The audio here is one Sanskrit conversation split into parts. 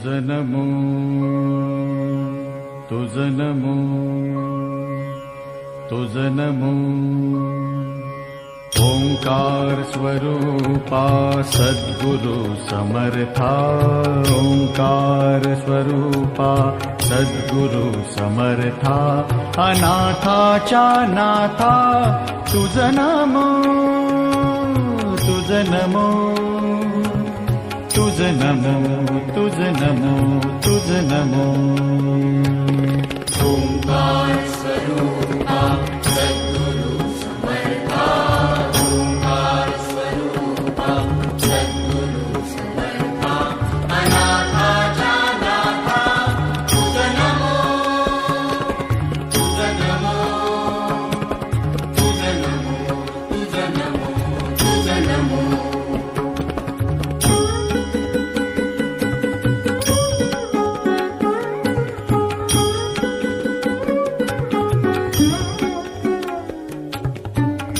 तुझ नमो तुझ नमो तुझ नमो ओङ्कार स्वरूपा सद्गुरु समर्था। ओङ्कार स्वरूपा सद्गुरु समर्था। अनाथा च नाथा तुझ नमो तुझ नमो तुझ नमो तुझ नमो तुझ नमो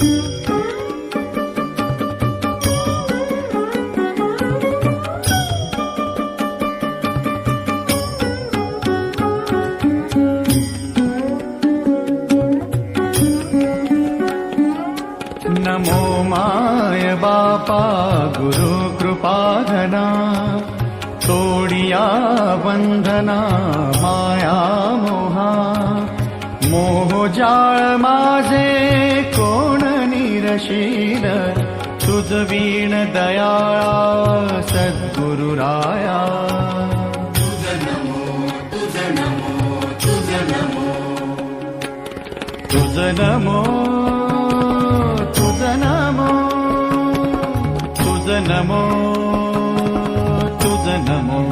नमो माय बापा गुरु कृपाधना तोडिया वन्दना माया मोहा मोह जाळ माझे शील तुझवीण दयाळा सद्गुरुराया तुझ नमो। तुझ नमो तुझ नमो तुझ नमो तुझ नमो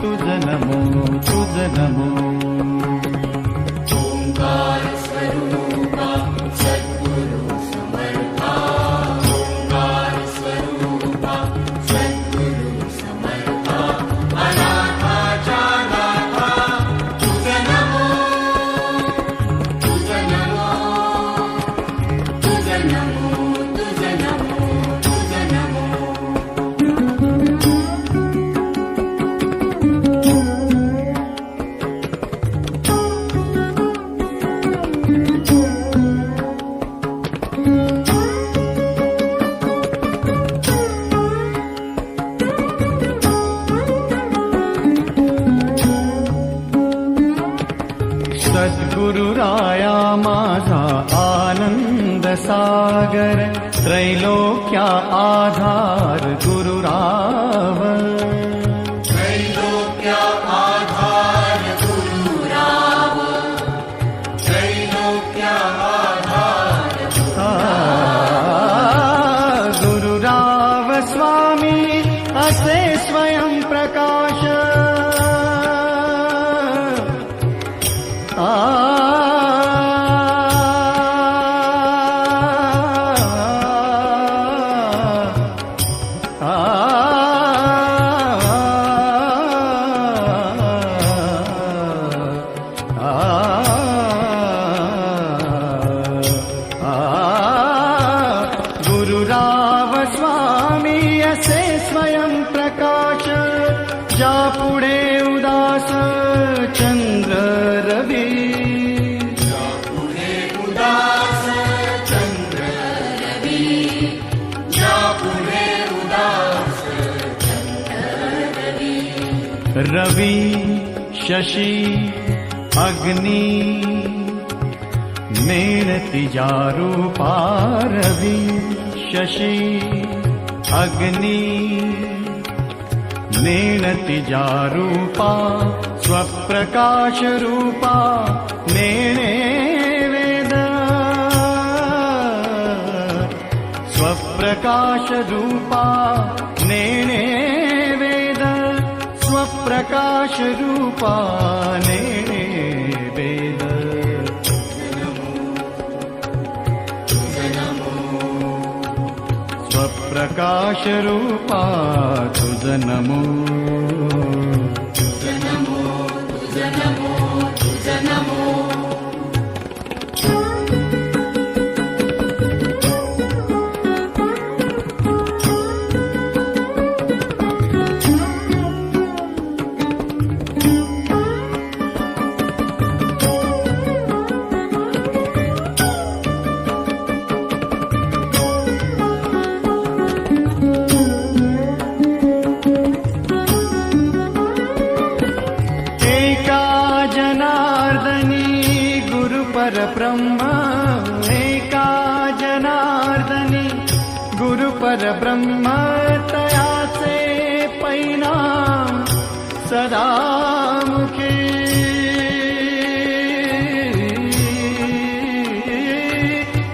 तुझ नमो तुझ नमो। सागर त्रैलोक्या आधार गुरुराव आ, गुरुराव स्वामी असे स्वयं प्रकाश रवि शशि अग्नि मेणति जारूपा रवि शशि अग्नि नेणति जारूपा स्वप्रकाशरूपा नेणे वेद। स्वप्रकाशरूपा नेणे प्रकाशरूपाने वेद स्वप्रकाशरूपा तुज नमो परब्रह्म एका जनार्दने गुरुपरब्रह्म तयाचे पैना सदा मुखे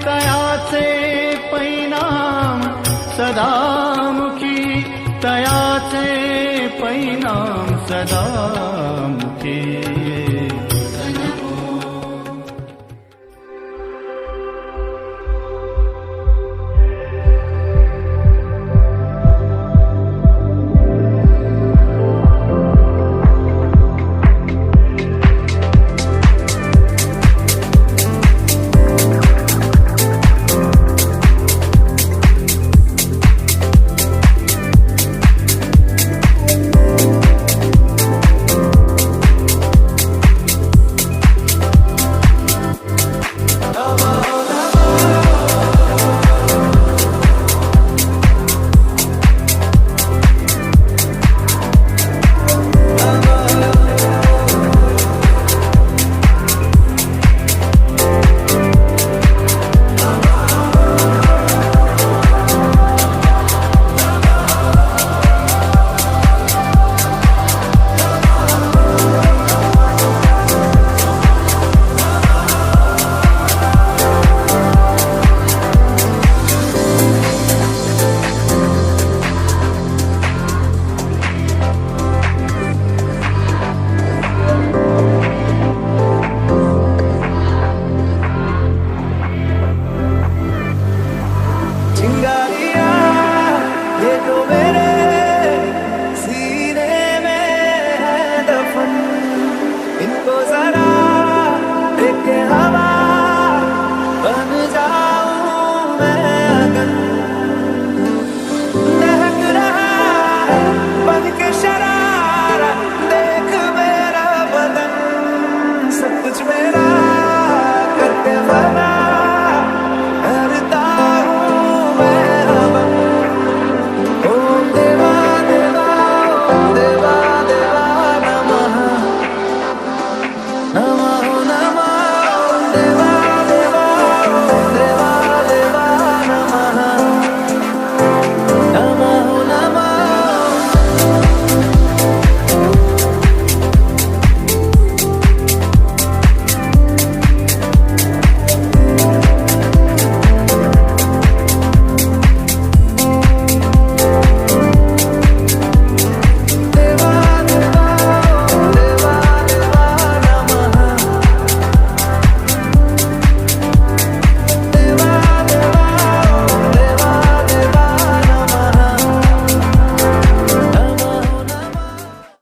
तयाचे पैना सदा मुखी तयाचे पैनाम सदा मुखे